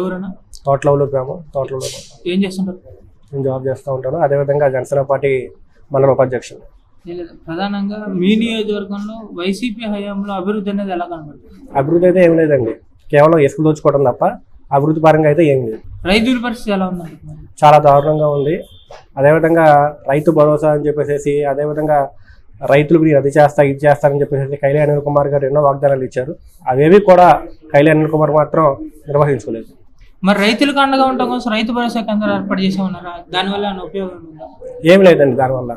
ఎవరన్నా? తోటలవులు గ్రామం తోటలలో ఏం చేస్తుంటారు? నేను జాబ్ చేస్తూ ఉంటాను. అదేవిధంగా జనసేన పార్టీ మండల ఉపాధ్యక్షుడు. ప్రధానంగా మీ నియోజకవర్గంలో వైసీపీ హయాంలో అభివృద్ధి అనేది ఎలా కనబడుతుంది? అభివృద్ధి అయితే ఏం లేదండి. కేవలం ఇసుక దోచుకోవడం తప్ప అభివృద్ధి పరంగా అయితే ఏం లేదు. రైతుల పరిస్థితి ఎలా మరి? చాలా దారుణంగా ఉంది. అదేవిధంగా రైతు భరోసా అని చెప్పేసి అదేవిధంగా రైతులకు నేను అది చేస్తా ఇది చేస్తానని చెప్పేసి కైలే అనిల్ కుమార్ గారు ఎన్నో వాగ్దానాలు ఇచ్చారు. అవేవి కూడా కైలే అనిల్ కుమార్ మాత్రం నిర్వహించుకోలేదు. మరి రైతులకు అండగా ఉండటం కోసం రైతు భరోసా కేంద్రాలు ఏర్పాటు చేసే ఉన్నారా? దానివల్ల ఉపయోగం ఉందా? ఏం లేదండి దానివల్ల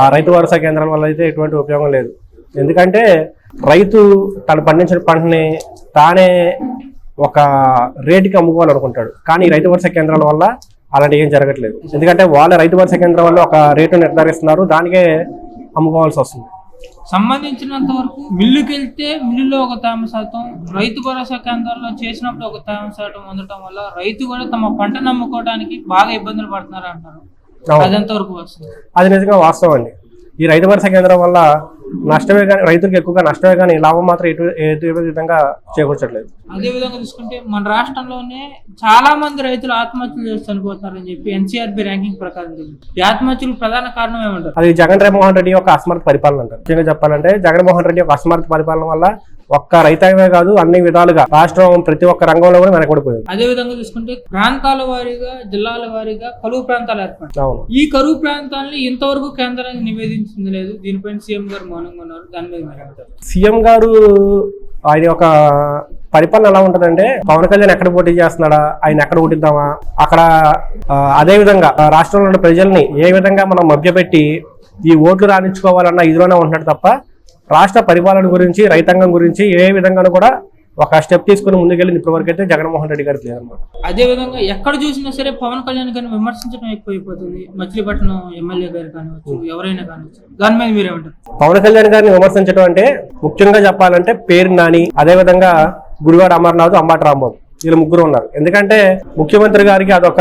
ఆ రైతు భరోసా కేంద్రాల వల్ల అయితే ఎటువంటి ఉపయోగం లేదు. ఎందుకంటే రైతు తను పండించిన పంటని తానే ఒక రేటుకి అమ్ముకోవాలనుకుంటాడు. కానీ రైతు భరోసా కేంద్రాల వల్ల అలాంటి ఏం జరగట్లేదు. ఎందుకంటే వాళ్ళ రైతు భరోసా కేంద్రం వల్ల ఒక రేటు నిర్ధారిస్తున్నారు. దానికే అమ్ముకోవాల్సి వస్తుంది. సంబంధించినంత వరకు మిల్లుకి వెళ్తే మిల్లులో ఒక తేమ శాతం రైతు భరోసా కేంద్రాల్లో చేసినప్పుడు ఒక తేమ శాతం ఉండటం వల్ల రైతు కూడా తమ పంట నమ్ముకోవడానికి బాగా ఇబ్బందులు పడుతున్నారు అంటారు అవును. అదంత వరకు వస్తుంది అది నిజంగా వాస్తవం అండి. ఈ రైతు భరోసా కేంద్రం వల్ల నష్టమే కానీ రైతులకు ఎక్కువగా నష్టమే కానీ లాభం మాత్రం ఎటు ఎటు విధంగా చేకూర్చట్లేదు. అదే విధంగా చూసుకుంటే మన రాష్ట్రంలోనే చాలా మంది రైతులు ఆత్మహత్యలు చేసి చనిపోతున్నారని చెప్పి ఎన్సీఆర్బి ర్యాంకింగ్ ప్రకారం ఈ ఆత్మహత్యలకు ప్రధాన కారణం ఏమంటారు? అది జగన్ మోహన్ రెడ్డి యొక్క అసమర్థ పరిపాలన అంటారు. ముఖ్యంగా చెప్పాలంటే జగన్మోహన్ రెడ్డి యొక్క అసమర్థ పరిపాలన వల్ల ఒక్క రైతాంగమే కాదు అన్ని విధాలుగా రాష్ట్రం ప్రతి ఒక్క రంగంలో కూడా వెనకబడిపోయింది. అదే విధంగా చూసుకుంటే ప్రాంతాల వారీగా జిల్లాల వారీగా కరువు ప్రాంతాలు ఏర్పడ్డాయి. అవును. ఈ కరువు ప్రాంతాలని ఇంతవరకు కేంద్రానికి నివేదించింది లేదు. దీనిపైన సీఎం గారు మౌనంగా ఉన్నారు. దాని మీద? సీఎం గారు ఆయన యొక్క పరిపాలన ఎలా ఉంటదంటే పవన్ కళ్యాణ్ ఎక్కడ పోటీ చేస్తున్నాడా ఆయన ఎక్కడ ఓటిద్దామా అక్కడ అదే విధంగా రాష్ట్రంలో ఉన్న ప్రజల్ని ఏ విధంగా మనం మభ్యపెట్టి ఈ ఓట్లు రాణించుకోవాలన్న ఇదిలోనే ఉంటున్నాడు తప్ప రాష్ట్ర పరిపాలన గురించి రైతాంగం గురించి ఏ విధంగానూ కూడా ఒక స్టెప్ తీసుకుని ముందుకెళ్ళింది ఇప్పటివరకు అయితే జగన్మోహన్ రెడ్డి గారికి లేదన్నమాట అదే విధంగా ఎక్కడ చూసినా సరే పవన్ కళ్యాణ్ గారిని విమర్శించడం ఎక్కువైపోతుంది. మచిలీపట్నం ఎమ్మెల్యే గారు కానివచ్చు ఎవరైనా కానివచ్చు దాని మీద మీరేమంటారు పవన్ కళ్యాణ్ గారిని విమర్శించడం అంటే ముఖ్యంగా చెప్పాలంటే పేరు నాని అదే విధంగా గుడివాడ అమర్నాథ్ అంబాటి రాంబాబు. వీళ్ళు ముగ్గురు ఉన్నారు. ఎందుకంటే ముఖ్యమంత్రి గారికి అదొక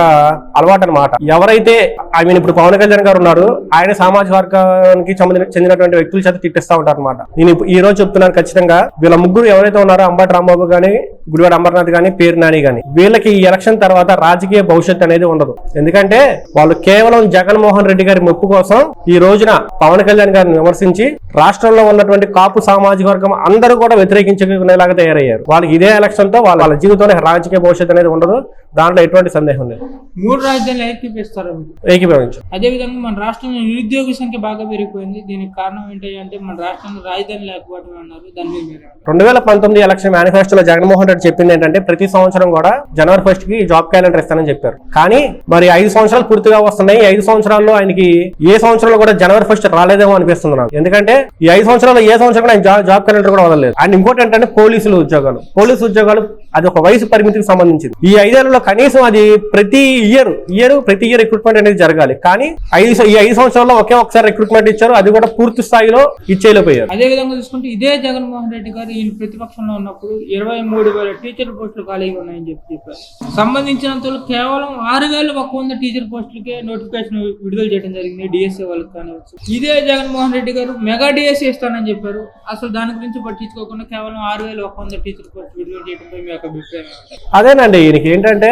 అలవాటు అనమాట ఎవరైతే ఐ మీన్ ఇప్పుడు పవన్ కళ్యాణ్ గారు ఉన్నారు ఆయన సామాజిక వర్గానికి చెందినటువంటి వ్యక్తుల చేత తిట్టిస్తా ఉంటారు అనమాట నేను ఈ రోజు చెప్తున్నాను ఖచ్చితంగా వీళ్ళ ముగ్గురు ఎవరైతే ఉన్నారో అంబాటి రాంబాబు గానీ గుడివాడ అమర్నాథ్ గానీ పేరు నాని గానీ వీళ్ళకి ఈ ఎలక్షన్ తర్వాత రాజకీయ భవిష్యత్తు అనేది ఉండదు. ఎందుకంటే వాళ్ళు కేవలం జగన్మోహన్ రెడ్డి గారి ముప్పు కోసం ఈ రోజున పవన్ కళ్యాణ్ గారిని విమర్శించి రాష్ట్రంలో ఉన్నటువంటి కాపు సామాజిక వర్గం అందరూ కూడా వ్యతిరేకించుకునేలాగా తయారయ్యారు. వాళ్ళకి ఇదే ఎలక్షన్తో వాళ్ళ జీవితంలో రాజకీయ భవిష్యత్తు అనేది ఉండదు. దాంట్లో ఎటువంటి సందేహం లేదు. మూడు రాజధానులు ఏకీపిస్తారు ఏకీభవించు. అదే విధంగా మన రాష్ట్రంలో నిరుద్యోగ సంఖ్య బాగా పెరిగిపోయింది. దీనికి కారణం ఏంటి అంటే మన రాష్ట్రంలో రాజధాని లేకపోవడం అన్నారు. దాని మీద? రెండు వేల పంతొమ్మిది ఎలక్షన్ మేనిఫెస్టోలో జగన్మోహన్ రెడ్డి చెప్పింది ఏంటంటే ప్రతి సంవత్సరం కూడా జనవరి ఫస్ట్కి జాబ్ క్యాలెండర్ ఇస్తానని చెప్పారు. కానీ మరి ఐదు సంవత్సరాలు పూర్తిగా వస్తున్నాయి. ఐదు సంవత్సరాల్లో ఆయనకి ఏ సంవత్సరంలో కూడా జనవరి ఫస్ట్ రాలేదేమో అనిపిస్తుంది నాకు. ఎందుకంటే ఈ ఐదు సంవత్సరాల్లో ఏ సంవత్సరం కూడా ఆయన జాబ్ క్యాలెండర్ కూడా వదలలేదు. అండ్ ఇంకోటి ఏంటంటే పోలీసులు ఉద్యోగాలు. పోలీసు ఉద్యోగాలు అది ఒక వయసు పరిమితికి సంబంధించింది. ఈ ఐదేళ్ళలో కనీసం అది ప్రతి ఇయర్ ఇయర్ ప్రతి ఇయర్ రిక్రూట్మెంట్ అనేది జరగాలి. కానీ ఐదు ఈ ఐదు సంవత్సరాల్లో ఒకే ఒకసారి రిక్రూట్మెంట్ ఇచ్చారు అది కూడా పూర్తి స్థాయిలో ఇచ్చేయలేకపోయారు. అదే విధంగా చూసుకుంటే ఇదే జగన్మోహన్ రెడ్డి గారు ఈయన ప్రతిపక్షంలో ఉన్నప్పుడు ఇరవై మూడు వేల టీచర్ పోస్టులు ఖాళీగా ఉన్నాయని చెప్పి చెప్పారు. సంబంధించినంత కేవలం ఆరు వేల ఒక వంద టీచర్ పోస్టులకే నోటిఫికేషన్ విడుదల చేయడం జరిగింది డిఎస్ఏ వాళ్ళకి కానివచ్చు ఇదే జగన్మోహన్ రెడ్డి గారు మెగా డిఎస్ఏ ఇస్తానని చెప్పారు. అసలు దాని గురించి పట్టించుకోకుండా కేవలం ఆరు వేల ఒక వంద టీచర్ పోస్టులు విడుదల చేయడంపై మీ యొక్క అభిప్రాయం అదేనండి ఈయనకి ఏంటంటే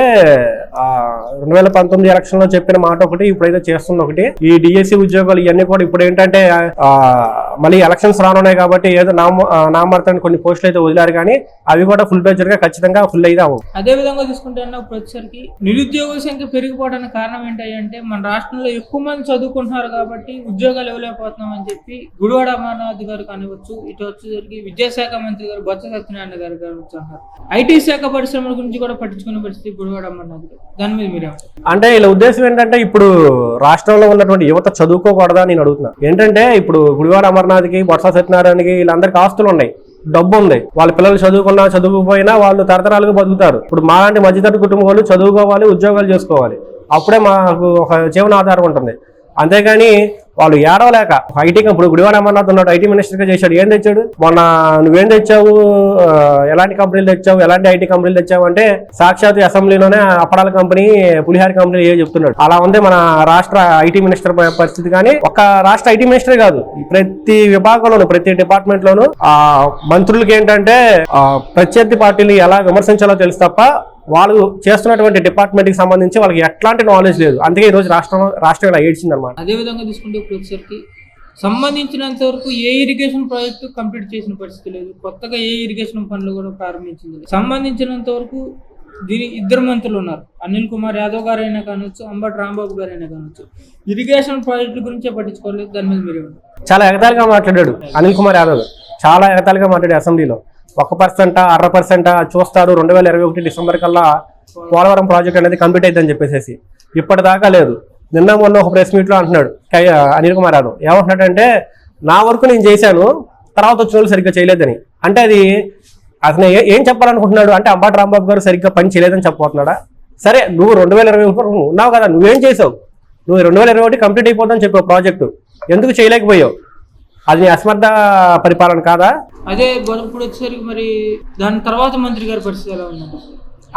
రెండు వేల పంతొమ్మిది ఎలక్షన్లో చెప్పిన మాట ఒకటి ఇప్పుడైతే చేస్తుంది ఒకటి. ఈ డిఎస్సి ఉద్యోగాలు ఇవన్నీ కూడా ఇప్పుడు ఏంటంటే మళ్ళీ ఎలక్షన్స్ రానున్నాయి కాబట్టి ఏదో నామ ఆ, కొన్ని పోస్టులు అయితే వదిలారు కానీ అవి కూడా ఫుల్ పేజర్గా ఖచ్చితంగా ఫుల్ అయితే అవ్వవు అదే విధంగా తీసుకుంటే ప్రతిసరికి నిరుద్యోగుల సంఖ్య పెరిగిపోవడానికి కారణం ఏంటంటే మన రాష్ట్రంలో ఎక్కువ మంది చదువుకుంటున్నారు కాబట్టి ఉద్యోగాలు ఇవ్వలేకపోతున్నాం అని చెప్పి గుడివాడ అమర్నాథ్ గారు కానివచ్చు ఇటు వచ్చేసరికి విద్యాశాఖ మంత్రి గారు బొత్స సత్యనారాయణ గారు కానివచ్చు అన్నారు ఐటీ శాఖ పరిశ్రమల గురించి కూడా పట్టించుకునే పరిస్థితి గుడివాడ అమర్నాథ్ గారు. దాని మీద మీరు అంటే వీళ్ళ ఉద్దేశం ఏంటంటే ఇప్పుడు రాష్ట్రంలో ఉన్నటువంటి యువత చదువుకోకూడదా నేను అడుగుతున్నా. ఏంటంటే ఇప్పుడు గుడివాడ అమర్నాథ్కి బొత్స సత్యనారాయణకి వీళ్ళందరికీ ఆస్తులు ఉన్నాయి డబ్బు ఉంది. వాళ్ళ పిల్లలు చదువుకున్నా చదువుకుపోయినా వాళ్ళు తరతరాలుగా బతుకుతారు. ఇప్పుడు మాలాంటి మధ్యతరగతి కుటుంబాలు చదువుకోవాలి ఉద్యోగాలు చేసుకోవాలి. అప్పుడే మాకు ఒక జీవనాధారం ఉంటుంది. అంతేగాని వాళ్ళు ఏడవలేక ఐటీ ఇప్పుడు గుడివాడ అమర్నాథ్ ఉన్నాడు ఐటీ మినిస్టర్గా చేశాడు. ఏం తెచ్చాడు? మొన్న నువ్వేం తెచ్చావు? ఎలాంటి కంపెనీలు తెచ్చావు? ఎలాంటి ఐటీ కంపెనీలు తెచ్చావు? అంటే సాక్షాత్ అసెంబ్లీలోనే అప్పడాల కంపెనీ పులిహార కంపెనీ ఏ చెప్తున్నాడు. అలా ఉంది మన రాష్ట్ర ఐటీ మినిస్టర్ పరిస్థితి. కానీ ఒక రాష్ట్ర ఐటీ మినిస్టర్ కాదు ప్రతి విభాగంలోను ప్రతి డిపార్ట్మెంట్ లోను ఆ మంత్రులకి ఏంటంటే ప్రత్యర్థి పార్టీని ఎలా విమర్శించాలో తెలుసు తప్ప వాళ్ళు చేస్తున్నటువంటి డిపార్ట్మెంట్కి సంబంధించి వాళ్ళకి ఎట్లాంటి నాలెడ్జ్ లేదు. అందుకే ఈ రోజు రాష్ట్రం రాష్ట్రం ఇలా ఏడ్చింది అనమాట అదే విధంగా తీసుకుంటే ఇప్పుడు వచ్చేసరికి సంబంధించినంత వరకు ఏ ఇరిగేషన్ ప్రాజెక్టు కంప్లీట్ చేసిన పరిస్థితి లేదు. కొత్తగా ఏ ఇరిగేషన్ పనులు కూడా ప్రారంభించింది. సంబంధించినంత వరకు దీని ఇద్దరు మంత్రులు ఉన్నారు. అనిల్ కుమార్ యాదవ్ గారైనా కానొచ్చు అంబటి రాంబాబు గారైనా కానొచ్చు. ఇరిగేషన్ ప్రాజెక్టుల గురించే పట్టించుకోలేదు. దాని మీద మీరు? చాలా ఎగతాళిగా మాట్లాడాడు అనిల్ కుమార్ యాదవ్. చాలా ఎగతాళిగా మాట్లాడాడు అసెంబ్లీలో. ఒక పర్సెంటా అర పర్సెంట్ చూస్తారు. రెండు వేల ఇరవై ఒకటి డిసెంబర్ కల్లా పోలవరం ప్రాజెక్ట్ అనేది కంప్లీట్ అయిద్దని చెప్పేసి ఇప్పటిదాకా లేదు. నిన్న మొన్న ఒక ప్రెస్ మీట్లో అంటున్నాడు అనిల్ కుమార్ యాదవ్. ఏమంటున్నాడంటే నా వరకు నేను చేశాను తర్వాత వచ్చిన వాళ్ళు సరిగ్గా చేయలేదని. అంటే అది అతను ఏం చెప్పాలనుకుంటున్నాడు? అంటే అంబాటి రాంబాబు గారు సరిగ్గా పని చేయలేదని చెప్పబోతున్నాడా? సరే నువ్వు రెండు వేల ఇరవై ఒకటి ఉన్నావు కదా నువ్వేం చేసావు? నువ్వు రెండు వేల ఇరవై ఒకటి కంప్లీట్ అయిపోతుందని చెప్పావు ప్రాజెక్టు. ఎందుకు చేయలేకపోయావు? అది అసమర్థ పరిపాలన కాదా? అదే ఇప్పుడు వచ్చేసరికి మరి దాని తర్వాత మంత్రి గారి పరిస్థితి ఎలా ఉందండి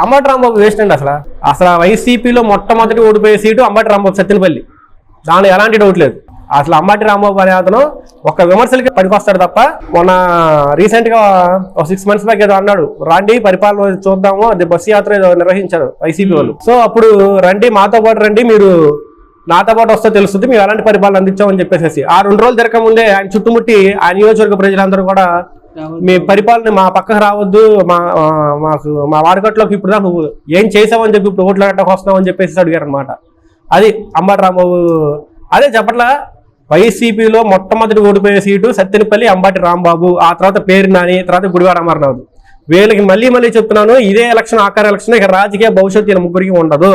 అంబటి రాంబాబు వేస్ట్ అండి అసలు. అసలు వైసీపీలో మొట్టమొదటి ఓడిపోయే సీటు అంబటి రాంబాబు సత్యనపల్లి దానిలో ఎలాంటి డౌట్ లేదు. అసలు అంబటి రాంబాబు అనే అతను ఒక విమర్శలకి పనికొస్తాడు తప్ప మొన్న రీసెంట్గా ఒక సిక్స్ మంత్స్ బ్యాక్ ఏదో అన్నాడు రండి పరిపాలన చూద్దాము అది బస్సు యాత్ర ఏదో నిర్వహించారు వైసీపీ వాళ్ళు. సో అప్పుడు రండి మాతో పాటు రండి మీరు నాతో పాటు వస్తే తెలుస్తుంది మేము ఎలాంటి పరిపాలన అందించామని చెప్పేసి ఆ రెండు రోజులు తిరగకముందే ఆయన చుట్టుముట్టి ఆ నియోజకవర్గ ప్రజలందరూ కూడా మీ పరిపాలన మా పక్కకు రావద్దు మా మాకు మా వాడుకట్లోకి ఇప్పుడు నువ్వు ఏం చేసావని చెప్పి ఇప్పుడు ఓట్లు అడగడానికి వస్తున్నావు అని చెప్పేసి అడిగారు అనమాట అది అంబటి రాంబాబు అదే చెప్పట్లా వైసీపీలో మొట్టమొదటి ఓడిపోయే సీటు సత్తెనపల్లి అంబాటి రాంబాబు ఆ తర్వాత పేరు నాని తర్వాత గుడివాడ అమర్నాథ్. వీళ్ళకి మళ్ళీ మళ్ళీ చెప్తున్నాను ఇదే ఎలక్షన్ ఆఖరి ఎలక్షన్ ఇక రాజకీయ భవిష్యత్తు ముగ్గురికి ఉండదు.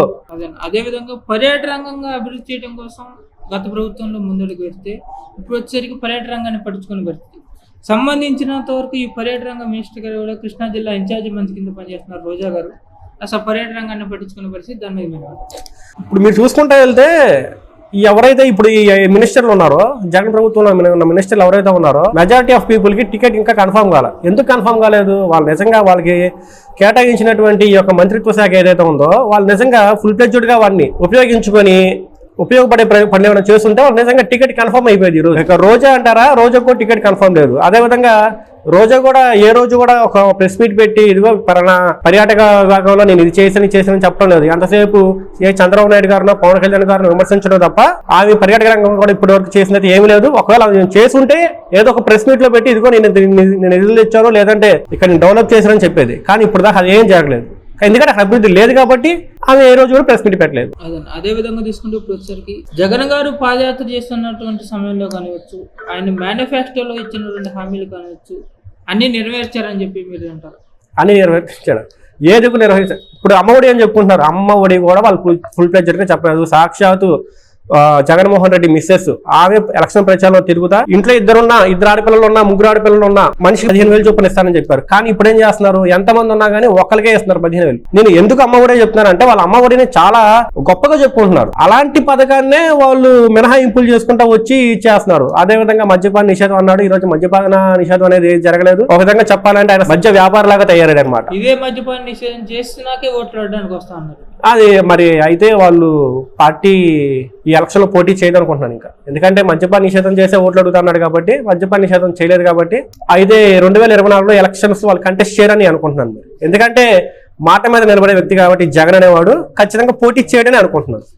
అదే విధంగా పర్యాటక రంగంగా అభివృద్ధి చేయడం కోసం గత ప్రభుత్వంలో ముందడుగు వేస్తే ఇప్పుడు వచ్చేసరికి పర్యాటక రంగాన్ని పట్టించుకునే పరిస్థితి. సంబంధించినంత వరకు ఈ పర్యాటక రంగ మినిస్టర్ గారు కూడా కృష్ణా జిల్లా ఇన్ఛార్జి మంత్రి కింద పనిచేస్తున్నారు రోజా గారు. అసలు పర్యాటక రంగాన్ని పట్టించుకునే పరిస్థితి దాని మీద? ఇప్పుడు మీరు చూసుకుంటా వెళ్తే ఎవరైతే ఇప్పుడు ఈ మినిస్టర్లు ఉన్నారో జగన్ ప్రభుత్వంలో ఉన్న మినిస్టర్లు ఎవరైతే ఉన్నారో మెజారిటీ ఆఫ్ పీపుల్కి టికెట్ ఇంకా కన్ఫర్మ్ కాలే. ఎందుకు కన్ఫర్మ్ కాలేదు? వాళ్ళు నిజంగా వాళ్ళకి కేటాయించినటువంటి ఈ యొక్క మంత్రిత్వ శాఖ ఏదైతే ఉందో వాళ్ళు నిజంగా ఫుల్ ఫ్లెడ్జ్డ్గా వాడిని ఉపయోగించుకొని ఉపయోగపడే పనులు ఏమైనా చేస్తుంటే నిజంగా టికెట్ కన్ఫర్మ్ అయిపోయింది ఈరోజు రోజు. ఇక రోజా అంటారా? రోజా కూడా టికెట్ కన్ఫర్మ్ లేదు. అదే విధంగా రోజా కూడా ఏ రోజు కూడా ఒక ప్రెస్ మీట్ పెట్టి ఇదిగో పలానా పర్యాటక విభాగంలో నేను ఇది చేసాను ఇది చెప్పడం లేదు. ఎంతసేపు ఏ చంద్రబాబు నాయుడు గారినో పవన్ కళ్యాణ్ గారిని విమర్శించడం తప్ప ఆమె పర్యాటక రంగం కూడా ఇప్పటి వరకు చేసినది ఏమీ లేదు. ఒకవేళ అది నేను చేసుంటే ఏదో ఒక ప్రెస్ మీట్లో పెట్టి ఇదిగో నేను నేను నిధులు తెచ్చాను లేదంటే ఇక్కడ నేను డెవలప్ చేశానని చెప్పేది. కానీ ఇప్పుడు దాకా అది ఏం జరగలేదు. ఎందుకంటే అక్కడ అభివృద్ధి లేదు కాబట్టి ఆమె ఏ రోజు కూడా ప్రెస్ మీట్ పెట్టలేదు. అదే విధంగా తీసుకుంటే వచ్చేసరికి జగన్ గారు పాదయాత్ర చేస్తున్నటువంటి సమయంలో కానివచ్చు ఆయన మేనిఫెస్టోలో ఇచ్చినటువంటి హామీలు కానివచ్చు అన్ని నెరవేర్చారని చెప్పి మీరు అంటారు. అని నిర్వహించాడు ఏది కూడా నిర్వహించాడు ఇప్పుడు అమ్మఒడి అని చెప్పుకుంటున్నారు. అమ్మ ఒడి కూడా వాళ్ళు ఫుల్ ఫుల్గా చెప్పలేదు. సాక్షాత్తు జగన్మోహన్ రెడ్డి మిస్సెస్ ఆమె ఎలక్షన్ ప్రచారంలో తిరుగుతా. ఇంట్లో ఇద్దరున్నా ఇద్దరు ఆడపిల్లలు ఉన్నా ముగ్గురు ఆడపిల్లలు ఉన్నా మనిషి పదిహేను వేలు చొప్పున ఇస్తానని చెప్పారు. కానీ ఇప్పుడు ఏం చేస్తున్నారు? ఎంతమంది ఉన్నా కానీ ఒక్కరికే ఇస్తున్నారు పదిహేను వేలు. నేను ఎందుకు అమ్మ ఒడే చెప్తున్నాను అంటే వాళ్ళ అమ్మ ఒడిని చాలా గొప్పగా చెప్పుకుంటున్నారు. అలాంటి పథకాన్నే వాళ్ళు మినహాయింపులు చేసుకుంటా వచ్చి ఇచ్చేస్తున్నారు అదే విధంగా మద్యపాన నిషేధం అన్నాడు. ఈ రోజు మద్యపాన నిషేధం అనేది ఏది జరగలేదు. ఒక విధంగా చెప్పాలంటే ఆయన మధ్య వ్యాపారలాగా తయారాడు అనమాట ఇదే మద్యపాన నిషేధం చేస్తున్నాకే ఓట్లాడడానికి వస్తా అన్నారు అది మరి అయితే వాళ్ళు పార్టీ ఈ ఎలక్షన్లో పోటీ చేయదు అనుకుంటున్నాను ఇంకా ఎందుకంటే మద్యపాన నిషేధం చేసే ఓట్లు అడుగుతున్నాడు కాబట్టి మద్యపాన నిషేధం చేయలేదు కాబట్టి అయితే రెండు వేల ఇరవై నాలుగులో ఎలక్షన్స్ వాళ్ళు కంటెస్ట్ చేయరని అనుకుంటున్నాను మరి. ఎందుకంటే మాట మీద నిలబడే వ్యక్తి కాబట్టి జగన్ అనేవాడు ఖచ్చితంగా పోటీ చేయడని అనుకుంటున్నాను